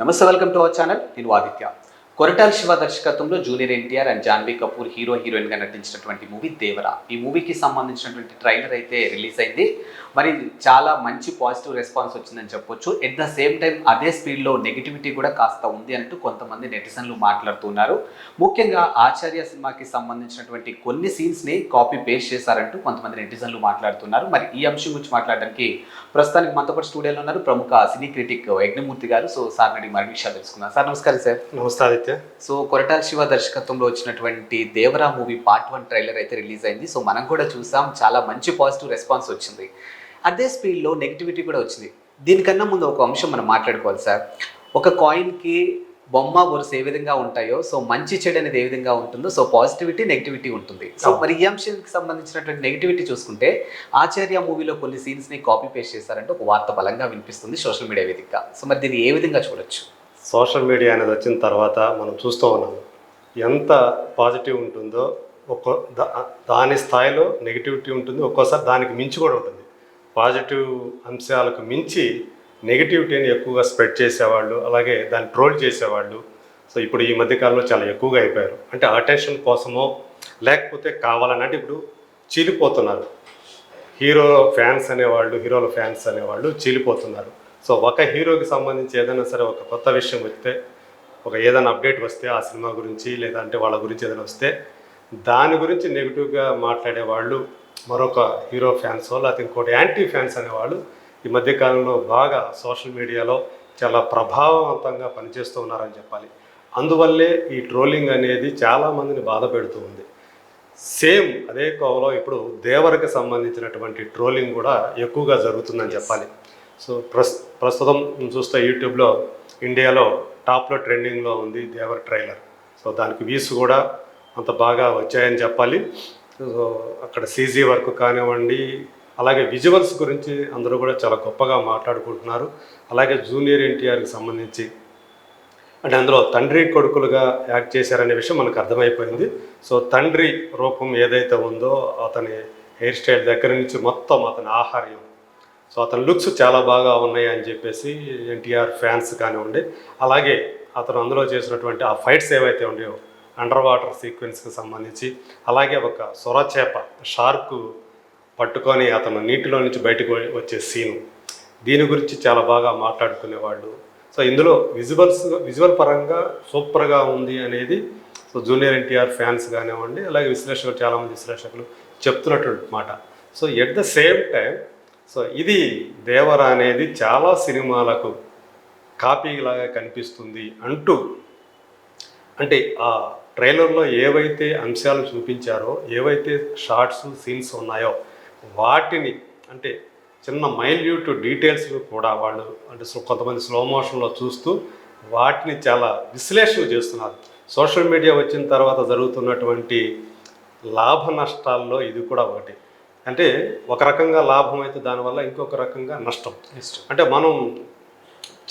నమస్తే welcome to our channel నేను ఆదిత్య కొరటాల శివ దర్శకత్వంలో junior NTR and Janhvi Kapoor hero హీరోయిన్గా నటించినటువంటి మూవీ దేవరా. ఈ మూవీకి సంబంధించినటువంటి ట్రైలర్ అయితే రిలీజ్ అయింది. మరి చాలా మంచి పాజిటివ్ రెస్పాన్స్ వచ్చిందని చెప్పొచ్చు. ఎట్ ద సేమ్ టైం అదే స్పీడ్లో నెగిటివిటీ కూడా కాస్త ఉంది అంటూ కొంతమంది నెటిజన్లు మాట్లాడుతున్నారు. ముఖ్యంగా ఆచార్య సినిమాకి సంబంధించినటువంటి కొన్ని సీన్స్ని కాపీ పేస్ట్ చేశారంటూ కొంతమంది నెటిజన్లు మాట్లాడుతున్నారు. మరి ఈ అంశం గురించి మాట్లాడడానికి ప్రస్తుతానికి మనతో పాటు స్టూడియోలో ఉన్నారు ప్రముఖ సినీ క్రిటిక్ యజ్ఞమూర్తి గారు. సో సార్ నడి మరి విషయాలు తెలుసుకుందాం. సార్ నమస్కారం సార్. నమస్కారం ఆదిత్య సో కొరటాల శివ దర్శకత్వంలో వచ్చినటువంటి Devara movie part one trailer అయితే రిలీజ్ అయింది. సో మనం కూడా చూసాం. చాలా మంచి పాజిటివ్ రెస్పాన్స్ వచ్చింది. అదే స్పీడ్లో నెగిటివిటీ కూడా వచ్చింది. దీనికన్నా ముందు ఒక అంశం మనం మాట్లాడుకోవాలి సార్. ఒక కాయిన్కి బొమ్మ వరుస ఏ విధంగా ఉంటాయో సో మంచి చెడు అనేది ఏ విధంగా ఉంటుందో సో పాజిటివిటీ నెగిటివిటీ ఉంటుంది. సో మరి ఈ అంశానికి సంబంధించినటువంటి నెగిటివిటీ చూసుకుంటే ఆచార్య మూవీలో కొన్ని సీన్స్ని కాపీ పేస్ట్ చేశారంటే ఒక వార్త బలంగా వినిపిస్తుంది సోషల్ మీడియా వేదికగా. సో మరి దీన్ని ఏ విధంగా చూడొచ్చు? సోషల్ మీడియా అనేది వచ్చిన తర్వాత మనం చూస్తూ ఉన్నాము ఎంత పాజిటివ్ ఉంటుందో ఒక్కో దాని స్థాయిలో నెగిటివిటీ ఉంటుంది ఒక్కోసారి దానికి మించి కూడా ఉంటుంది. పాజిటివ్ అంశాలకు మించి నెగిటివిటీని ఎక్కువగా స్ప్రెడ్ చేసేవాళ్ళు అలాగే దాన్ని ట్రోల్ చేసేవాళ్ళు సో ఇప్పుడు ఈ మధ్యకాలంలో చాలా ఎక్కువగా అయిపోయారు. అంటే అటెన్షన్ కోసమో లేకపోతే కావాలని అంటే ఇప్పుడు చీలిపోతున్నారు. హీరో ఫ్యాన్స్ అనేవాళ్ళు హీరోల ఫ్యాన్స్ అనేవాళ్ళు చీలిపోతున్నారు. సో ఒక హీరోకి సంబంధించి ఏదైనా సరే ఒక కొత్త విషయం వస్తే ఒక ఏదైనా అప్డేట్ వస్తే ఆ సినిమా గురించి లేదంటే వాళ్ళ గురించి ఏదైనా వస్తే దాని గురించి నెగిటివ్గా మాట్లాడే వాళ్ళు మరొక హీరో ఫ్యాన్స్ లేకపోతే ఇంకోటి యాంటీ ఫ్యాన్స్ అనేవాళ్ళు ఈ మధ్యకాలంలో బాగా సోషల్ మీడియాలో చాలా ప్రభావవంతంగా పనిచేస్తూ ఉన్నారని చెప్పాలి. అందువల్లే ఈ ట్రోలింగ్ అనేది చాలామందిని బాధ పెడుతూ ఉంది. సేమ్ అదే కోవలో ఇప్పుడు దేవరకు సంబంధించినటువంటి ట్రోలింగ్ కూడా ఎక్కువగా జరుగుతుందని చెప్పాలి. సో ప్రస్ ప్రస్తుతం చూస్తే యూట్యూబ్లో ఇండియాలో టాప్లో ట్రెండింగ్లో ఉంది దేవర్ ట్రైలర్. సో దానికి వ్యూస్ కూడా అంత బాగా వచ్చాయని చెప్పాలి. సో అక్కడ సీజీ వర్క్ కానివ్వండి అలాగే విజువల్స్ గురించి అందరూ కూడా చాలా గొప్పగా మాట్లాడుకుంటున్నారు. అలాగే జూనియర్ ఎన్టీఆర్కి సంబంధించి అంటే అందులో తండ్రి కొడుకులుగా యాక్ట్ చేశారనే విషయం మనకు అర్థమైపోయింది. సో తండ్రి రూపం ఏదైతే ఉందో అతని హెయిర్ స్టైల్ దగ్గర నుంచి మొత్తం అతని ఆహార్యం సో అతని లుక్స్ చాలా బాగా ఉన్నాయి అని చెప్పేసి ఎన్టీఆర్ ఫ్యాన్స్ కానివ్వండి అలాగే అతను అందులో చేసినటువంటి ఆ ఫైట్స్ ఏవైతే ఉండేవో అండర్ వాటర్ సీక్వెన్స్కి సంబంధించి అలాగే ఒక సొరచేప షార్క్ పట్టుకొని అతను నీటిలో నుంచి బయటకు వచ్చే సీను దీని గురించి చాలా బాగా మాట్లాడుకునేవాళ్ళు. సో ఇందులో విజువల్స్ విజువల్ పరంగా సూపర్గా ఉంది అనేది సో జూనియర్ ఎన్టీఆర్ ఫ్యాన్స్ కానివ్వండి అలాగే విశ్లేషకులు చాలామంది విశ్లేషకులు చెప్తున్నటువంటి మాట. So at the same time so ఇది దేవర అనేది చాలా సినిమాలకు కాపీలాగా కనిపిస్తుంది అంటూ అంటే ఆ ట్రైలర్లో ఏవైతే అంశాలు చూపించారో ఏవైతే షార్ట్స్ సీన్స్ ఉన్నాయో వాటిని అంటే చిన్న మైల్యూట్ డీటెయిల్స్ కూడా వాళ్ళు అంటే కొంతమంది స్లో మోషన్లో చూస్తూ వాటిని చాలా విశ్లేషణ చేస్తున్నారు. సోషల్ మీడియా వచ్చిన తర్వాత జరుగుతున్నటువంటి లాభ నష్టాల్లో ఇది కూడా ఒకటి. అంటే ఒక రకంగా లాభం అయితే దానివల్ల ఇంకొక రకంగా నష్టం. అంటే మనం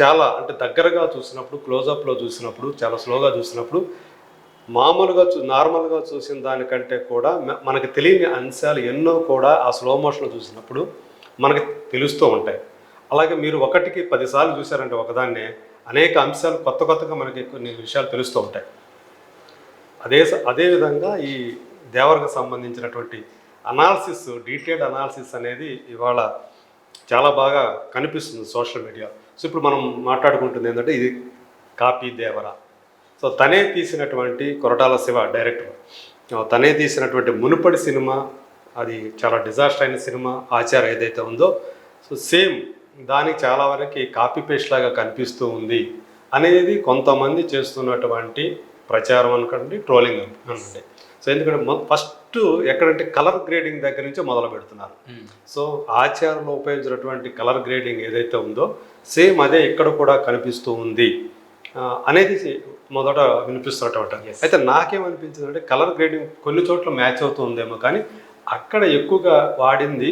చాలా అంటే దగ్గరగా చూసినప్పుడు క్లోజప్లో చూసినప్పుడు చాలా స్లోగా చూసినప్పుడు మామూలుగా చూ నార్మల్గా చూసిన దానికంటే కూడా మనకి తెలియని అంశాలు ఎన్నో కూడా ఆ స్లో మోషన్లో చూసినప్పుడు మనకి తెలుస్తూ ఉంటాయి. అలాగే మీరు ఒకటికి పదిసార్లు చూసారంటే ఒకదాన్నే అనేక అంశాలు కొత్త కొత్తగా మనకి కొన్ని విషయాలు తెలుస్తూ ఉంటాయి. అదే అదేవిధంగా ఈ దేవరకు సంబంధించినటువంటి అనాలిసిస్ డీటెయిల్డ్ అనాలిసిస్ అనేది ఇవాళ చాలా బాగా కనిపిస్తుంది సోషల్ మీడియా సో ఇప్పుడు మనం మాట్లాడుకుంటుంది ఏంటంటే ఇది కాపీ దేవరా. సో తనే తీసినటువంటి కొరటాల శివ డైరెక్టర్ తనే తీసినటువంటి మునుపటి సినిమా అది చాలా డిజాస్టర్ అయిన సినిమా ఆచార ఏదైతే ఉందో సో సేమ్ దానికి చాలా వరకు కాపీ పేస్ట్ లాగా కనిపిస్తూ ఉంది అనేది కొంతమంది చేస్తున్నటువంటి ప్రచారం అనుకోండి ట్రోలింగ్ అనుకోండి. సో ఎందుకంటే ఫస్ట్ ఎక్కడంటే కలర్ గ్రేడింగ్ దగ్గర నుంచే మొదలు పెడుతున్నారు. సో ఆచారంలో ఉపయోగించినటువంటి కలర్ గ్రేడింగ్ ఏదైతే ఉందో సేమ్ అదే ఇక్కడ కూడా కనిపిస్తూ ఉంది. అనేది మొదట వినిపిస్తున్నటువంటి అయితే నాకేమనిపించింది అంటే కలర్ గ్రేడింగ్ కొన్ని చోట్ల మ్యాచ్ అవుతుందేమో కానీ అక్కడ ఎక్కువగా వాడింది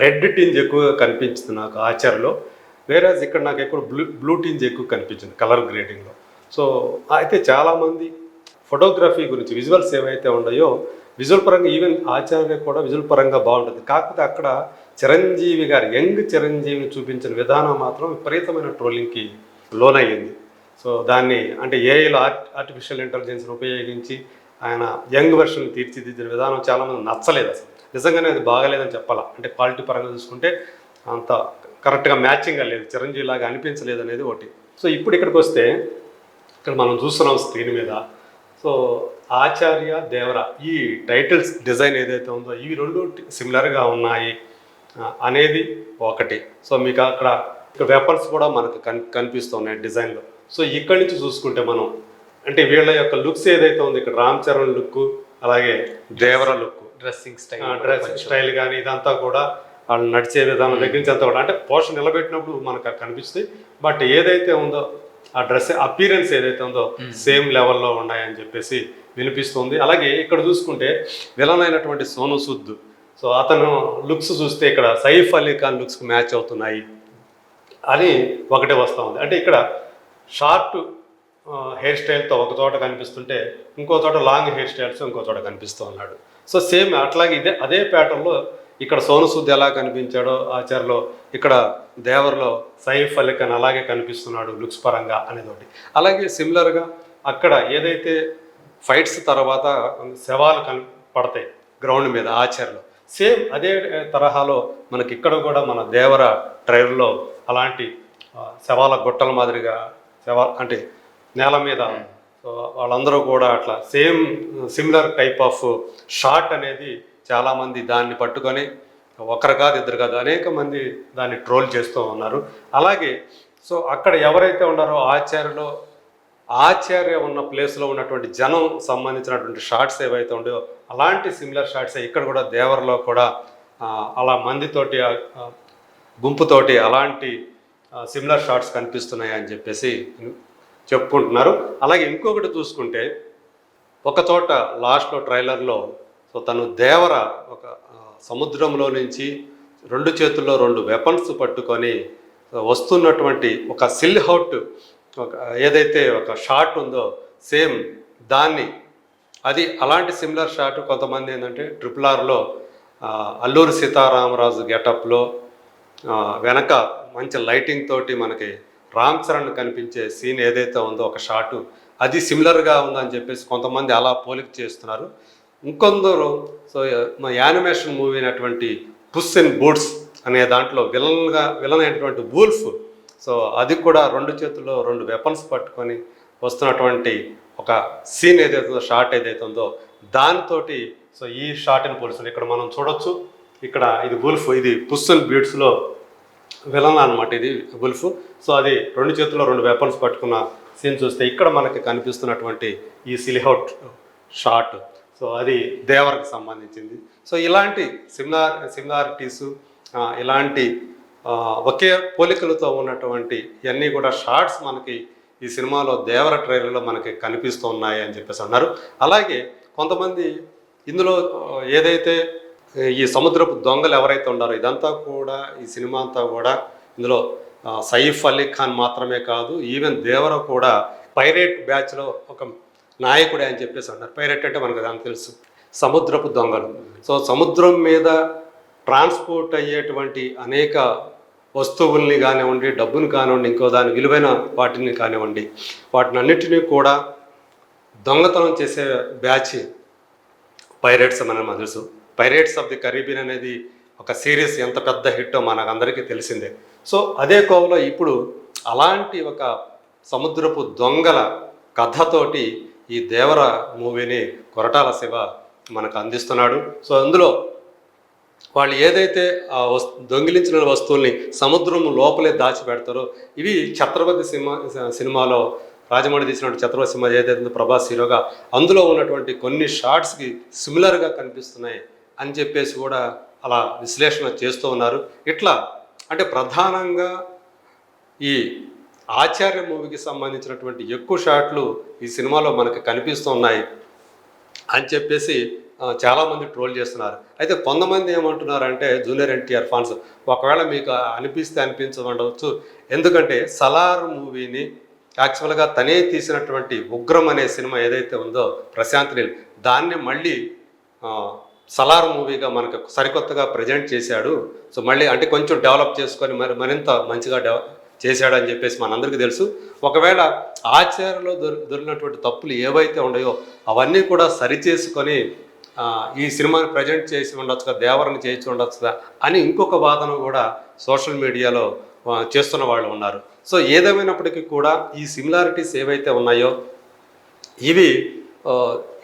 రెడ్ టింజ్ ఎక్కువగా కనిపించింది నాకు ఆచారలో. వేరే ఇక్కడ నాకు ఎక్కువ బ్లూ బ్లూ టింజ్ ఎక్కువ కనిపించింది కలర్ గ్రేడింగ్లో సో అయితే చాలామంది ఫోటోగ్రఫీ గురించి విజువల్స్ ఏవైతే ఉన్నాయో విజువల్ పరంగా ఈవెన్ ఆచార్య కూడా విజువల్ పరంగా బాగుంటుంది. కాకపోతే అక్కడ చిరంజీవి గారు యంగ్ చిరంజీవిని చూపించిన విధానం మాత్రం విపరీతమైన ట్రోలింగ్కి లోనయ్యింది. సో దాన్ని అంటే ఏఐలో ఆర్ట్ ఆర్టిఫిషియల్ ఇంటెలిజెన్స్ని ఉపయోగించి ఆయన యంగ్ వెర్షన్ తీర్చిదిద్దిన విధానం చాలామంది నచ్చలేదు అసలు. నిజంగానే అది బాగాలేదని చెప్పాలా? అంటే క్వాలిటీ పరంగా చూసుకుంటే అంత కరెక్ట్గా మ్యాచింగ్గా లేదు చిరంజీవి లాగా అనిపించలేదు అనేది ఒకటి. సో ఇప్పుడు ఇక్కడికి వస్తే ఇక్కడ మనం చూస్తున్నాం స్క్రీన్ మీద సో ఆచార్య దేవర ఈ టైటిల్స్ డిజైన్ ఏదైతే ఉందో ఇవి రెండు సిమిలర్గా ఉన్నాయి అనేది ఒకటి. సో మీకు అక్కడ ఇక్కడ వెపన్స్ కూడా మనకు కన్ కనిపిస్తున్నాయి డిజైన్లో. సో ఇక్కడి నుంచి చూసుకుంటే మనం అంటే వీళ్ళ యొక్క లుక్స్ ఏదైతే ఉందో ఇక్కడ రామ్ చరణ్ లుక్ అలాగే Devara look. Dressing style dress style కానీ ఇదంతా కూడా వాళ్ళు నడిచే విధానం దగ్గర నుంచి అంతా కూడా అంటే పోషన్ నిలబెట్టినప్పుడు మనకు కనిపిస్తుంది బట్ ఏదైతే ఉందో ఆ డ్రెస్ అపీరెన్స్ ఏదైతే ఉందో సేమ్ లెవెల్లో ఉన్నాయని చెప్పేసి వినిపిస్తుంది. అలాగే ఇక్కడ చూసుకుంటే విలన్ అయినటువంటి సోను సుద్ సో అతను లుక్స్ చూస్తే ఇక్కడ సైఫ్ అలీ ఖాన్ లుక్స్కి మ్యాచ్ అవుతున్నాయి అని ఒకటే వస్తూ ఉంది. అంటే ఇక్కడ షార్ట్ హెయిర్ స్టైల్తో ఒక చోట కనిపిస్తుంటే ఇంకో చోట లాంగ్ హెయిర్ స్టైల్స్ ఇంకో చోట కనిపిస్తూ ఉన్నాడు. సో సేమ్ అట్లాగే ఇదే అదే ప్యాటర్న్లో ఇక్కడ సోను సూద్ ఎలా కనిపించాడో ఆచార్యలో ఇక్కడ దేవర్లో సైఫ్ అలీ ఖాన్ అలాగే కనిపిస్తున్నాడు లుక్స్ పరంగా అనేది ఒకటి అలాగే సిమిలర్గా అక్కడ ఏదైతే ఫైట్స్ తర్వాత శవాలు కన్ పడతాయి గ్రౌండ్ మీద ఆచార్యలో సేమ్ అదే తరహాలో మనకి ఇక్కడ కూడా మన దేవర ట్రైలర్లో అలాంటి శవాల గుట్టల మాదిరిగా శవా అంటే నేల మీద సో వాళ్ళందరూ కూడా అట్లా same similar type of shot అనేది చాలామంది దాన్ని పట్టుకొని ఒకరు కాదు ఇద్దరు కాదు అనేక మంది దాన్ని ట్రోల్ చేస్తూ ఉన్నారు. అలాగే సో అక్కడ ఎవరైతే ఉన్నారో ఆచార్యలో ఆచార్య ఉన్న ప్లేస్లో ఉన్నటువంటి జనం సంబంధించినటువంటి షార్ట్స్ ఏవైతే ఉండేవో అలాంటి సిమిలర్ షార్ట్స్ ఇక్కడ కూడా దేవరలో కూడా అలా మందితోటి గుంపుతోటి అలాంటి సిమిలర్ షార్ట్స్ కనిపిస్తున్నాయి అని చెప్పేసి చెప్పుకుంటున్నారు. అలాగే ఇంకొకటి చూసుకుంటే ఒక చోట లాస్ట్లో ట్రైలర్లో సో తను దేవర ఒక సముద్రంలో నుంచి రెండు చేతుల్లో రెండు వెపన్స్ పట్టుకొని వస్తున్నటువంటి ఒక సిల్ హౌట్ ఒక ఏదైతే ఒక షాట్ ఉందో సేమ్ దాన్ని అది అలాంటి సిమిలర్ షాట్ కొంతమంది ఏంటంటే ట్రిపుల్ ఆర్లో అల్లూరి సీతారామరాజు గెటప్లో వెనక మంచి లైటింగ్ తోటి మనకి రామ్ చరణ్ కనిపించే సీన్ ఏదైతే ఉందో ఒక షాటు అది సిమిలర్గా ఉందని చెప్పేసి కొంతమంది అలా పోలిక చేస్తున్నారు. ఇంకొందరు సో మా యానిమేషన్ మూవీ అయినటువంటి పుస్ ఇన్ బూట్స్ అనే దాంట్లో విలన్గా విలన్ అయినటువంటి వూల్ఫ్. సో అది కూడా రెండు చేతుల్లో రెండు వెపన్స్ పట్టుకొని వస్తున్నటువంటి ఒక సీన్ ఏదైతుందో షార్ట్ ఏదైతే ఉందో దానితోటి సో ఈ షార్ట్ని పోలుస్తుంది ఇక్కడ మనం చూడొచ్చు. ఇక్కడ ఇది గుల్ఫ్ ఇది పుస్ అండ్ బీడ్స్లో విలన్ అనమాట ఇది గుల్ఫ్ సో అది రెండు చేతుల్లో రెండు వెపన్స్ పట్టుకున్న సీన్ చూస్తే ఇక్కడ మనకి కనిపిస్తున్నటువంటి ఈ సిలిహౌట్ షాట్. సో అది దేవరకు సంబంధించింది. సో ఇలాంటి సిమిలార్ సిమిలారిటీసు ఇలాంటి ఒకే పోలికలతో ఉన్నటువంటి ఇవన్నీ కూడా షార్ట్స్ మనకి ఈ సినిమాలో దేవర ట్రైలర్లో మనకి కనిపిస్తూ ఉన్నాయి అని చెప్పేసి అన్నారు. అలాగే కొంతమంది ఇందులో ఏదైతే ఈ సముద్రపు దొంగలు ఎవరైతే ఉన్నారో ఇదంతా కూడా ఈ సినిమా అంతా కూడా ఇందులో సయీఫ్ సైఫ్ అలీ ఖాన్ మాత్రమే కాదు ఈవెన్ దేవర కూడా పైరేట్ బ్యాచ్లో ఒక నాయకుడే అని చెప్పేసి అన్నారు పైరేట్ అంటే మనకు దానికి తెలుసు. సముద్రపు దొంగలు. సో సముద్రం మీద ట్రాన్స్పోర్ట్ అయ్యేటువంటి అనేక వస్తువుల్ని కానివ్వండి డబ్బుని కానివ్వండి ఇంకో దాని విలువైన వాటిని కానివ్వండి వాటిని అన్నిటినీ కూడా దొంగతనం చేసే బ్యాచ్ పైరేట్స్ అని మనకు తెలుసు. పైరేట్స్ ఆఫ్ ది కరీబియన్ అనేది ఒక సిరీస్ ఎంత పెద్ద హిట్టో మనకు అందరికీ తెలిసిందే. సో అదే కోవలో ఇప్పుడు అలాంటి ఒక సముద్రపు దొంగల కథతోటి ఈ దేవర మూవీని కొరటాల శివ మనకు అందిస్తున్నాడు. సో అందులో వాళ్ళు ఏదైతే ఆ వస్ దొంగిలించిన వస్తువుల్ని సముద్రం లోపలే దాచిపెడతారో ఇవి ఛత్రపతి సినిమా సినిమాలో రాజమౌళి తీసినటువంటి ఛత్రపతి సినిమా ఏదైతే ప్రభాస్ హీరోగా అందులో ఉన్నటువంటి కొన్ని షార్ట్స్కి సిమిలర్గా కనిపిస్తున్నాయి అని చెప్పేసి కూడా అలా విశ్లేషణ చేస్తూ ఉన్నారు. ఇట్లా అంటే ప్రధానంగా ఈ ఆచార్య మూవీకి సంబంధించినటువంటి ఎక్కువ షాట్లు ఈ సినిమాలో మనకు కనిపిస్తున్నాయి అని చెప్పేసి చాలామంది ట్రోల్ చేస్తున్నారు. అయితే కొంతమంది ఏమంటున్నారంటే జూనియర్ ఎన్టీఆర్ ఫాన్స్ ఒకవేళ మీకు అనిపిస్తే అనిపించవచ్చు ఎందుకంటే సలార్ మూవీని యాక్చువల్గా తనే తీసినటువంటి ఉగ్రం అనే సినిమా ఏదైతే ఉందో ప్రశాంత్ నీల్ దాన్ని మళ్ళీ సలార్ మూవీగా మనకు సరికొత్తగా ప్రజెంట్ చేశాడు. సో మళ్ళీ అంటే కొంచెం డెవలప్ చేసుకొని మరి మరింత మంచిగా డెవ చేశాడని చెప్పేసి మనందరికీ తెలుసు. ఒకవేళ ఆచార్యలో దొరి దొరికినటువంటి తప్పులు ఏవైతే ఉన్నాయో అవన్నీ కూడా సరిచేసుకొని ఈ సినిమాని ప్రజెంట్ చేసి ఉండొచ్చు కదా దేవరని చేయించి ఉండొచ్చు కదా అని ఇంకొక వాదన కూడా సోషల్ మీడియాలో చేస్తున్న వాళ్ళు ఉన్నారు. సో ఏదేమైనప్పటికీ కూడా ఈ సిమిలారిటీస్ ఏవైతే ఉన్నాయో ఇవి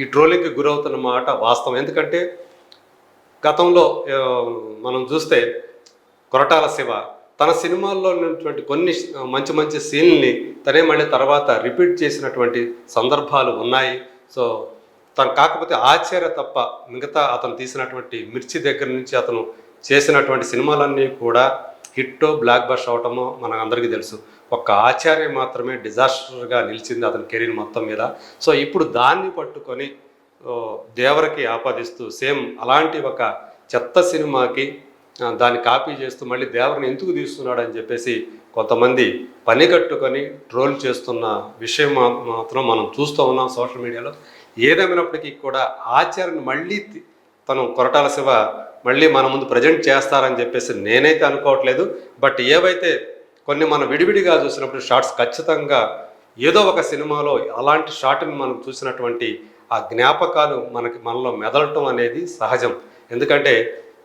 ఈ ట్రోలింగ్కి గురవుతున్న మాట వాస్తవం. ఎందుకంటే గతంలో మనం చూస్తే కొరటాల శివ తన సినిమాల్లో ఉన్నటువంటి కొన్ని మంచి మంచి సీన్లని తనే మళ్ళీ తర్వాత రిపీట్ చేసినటువంటి సందర్భాలు ఉన్నాయి. సో తను కాకపోతే ఆచార్య తప్ప మిగతా అతను తీసినటువంటి మిర్చి దగ్గర నుంచి అతను చేసినటువంటి సినిమాలన్నీ కూడా హిట్టో బ్లాక్ బస్ట్ అవటమో మనకు అందరికీ తెలుసు. ఒక్క ఆచార్య మాత్రమే డిజాస్టర్గా నిలిచింది అతని కెరీర్ మొత్తం మీద. సో ఇప్పుడు దాన్ని పట్టుకొని దేవరికి దేవరకి ఆపాదిస్తూ సేమ్ అలాంటి ఒక చెత్త సినిమాకి దాన్ని కాపీ చేస్తూ మళ్ళీ దేవరని ఎందుకు తీస్తున్నాడు అని చెప్పేసి కొంతమంది పని కట్టుకొని ట్రోల్ చేస్తున్న విషయం మాత్రం మనం చూస్తూ ఉన్నాం సోషల్ మీడియాలో. ఏదేమైనప్పటికీ కూడా ఆచార్యని మళ్ళీ తను కొరటాల శివ మళ్ళీ మన ముందు ప్రజెంట్ చేస్తారని చెప్పేసి నేనైతే అనుకోవట్లేదు. బట్ ఏవైతే కొన్ని మనం విడివిడిగా చూసినప్పుడు షార్ట్స్ ఖచ్చితంగా ఏదో ఒక సినిమాలో అలాంటి షార్ట్ని మనం చూసినటువంటి ఆ జ్ఞాపకాలు మనకి మనలో మెదలటం అనేది సహజం. ఎందుకంటే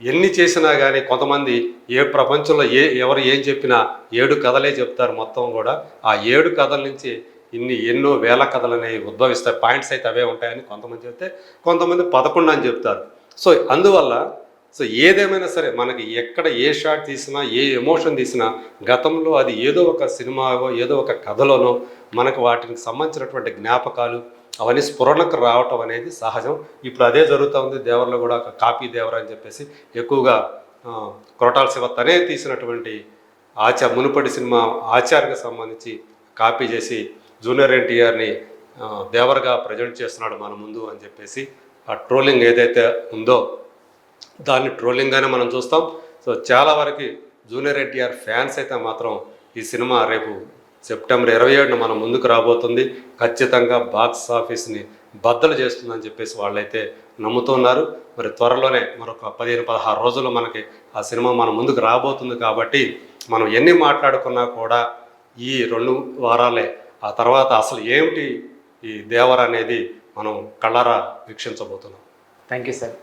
ఎన్ని చేసినా కానీ కొంతమంది ఏ ప్రపంచంలో ఏ ఎవరు ఏం చెప్పినా ఏడు కథలే చెప్తారు మొత్తం కూడా. ఆ ఏడు కథల నుంచి ఇన్ని ఎన్నో వేల కథలు అనేవి ఉద్భవిస్తాయి. పాయింట్స్ అయితే అవే ఉంటాయని కొంతమంది చెప్తే కొంతమంది పదకొండు అని చెప్తారు. సో అందువల్ల సో ఏదేమైనా సరే మనకి ఎక్కడ ఏ షాట్ తీసినా ఏ ఎమోషన్ తీసినా గతంలో అది ఏదో ఒక సినిమాలో ఏదో ఒక కథలోనో మనకు వాటికి సంబంధించినటువంటి జ్ఞాపకాలు అవన్నీ స్ఫురణకు రావటం అనేది సహజం. ఇప్పుడు అదే జరుగుతూ ఉంది. దేవర్లో కూడా ఒక కాపీ దేవర అని చెప్పేసి ఎక్కువగా కొరటాల శివ తనే తీసినటువంటి ఆచార మునుపటి సినిమా ఆచార్కి సంబంధించి కాపీ చేసి జూనియర్ ఎన్టీఆర్ని దేవర్గా దేవరగా ప్రజెంట్ చేస్తున్నాడు మన ముందు అని చెప్పేసి ఆ ట్రోలింగ్ ఏదైతే ఉందో దాన్ని ట్రోలింగ్గానే మనం చూస్తాం. సో చాలా వరకు జూనియర్ ఎన్టీఆర్ ఫ్యాన్స్ అయితే మాత్రం ఈ సినిమా రేపు సెప్టెంబర్ ఇరవై ఏడున మన ముందుకు రాబోతుంది. ఖచ్చితంగా బాక్స్ ఆఫీస్ని బద్దలు చేస్తుందని చెప్పేసి వాళ్ళైతే నమ్ముతున్నారు. మరి త్వరలోనే మరొక పదిహేను పదహారు రోజుల్లో మనకి ఆ సినిమా మన ముందుకు రాబోతుంది కాబట్టి మనం ఎన్ని మాట్లాడుకున్నా కూడా ఈ రెండు వారాలే. ఆ తర్వాత అసలు ఏమిటి ఈ దేవర అనేది మనం కళ్ళారా వీక్షించబోతున్నాం. Thank you sir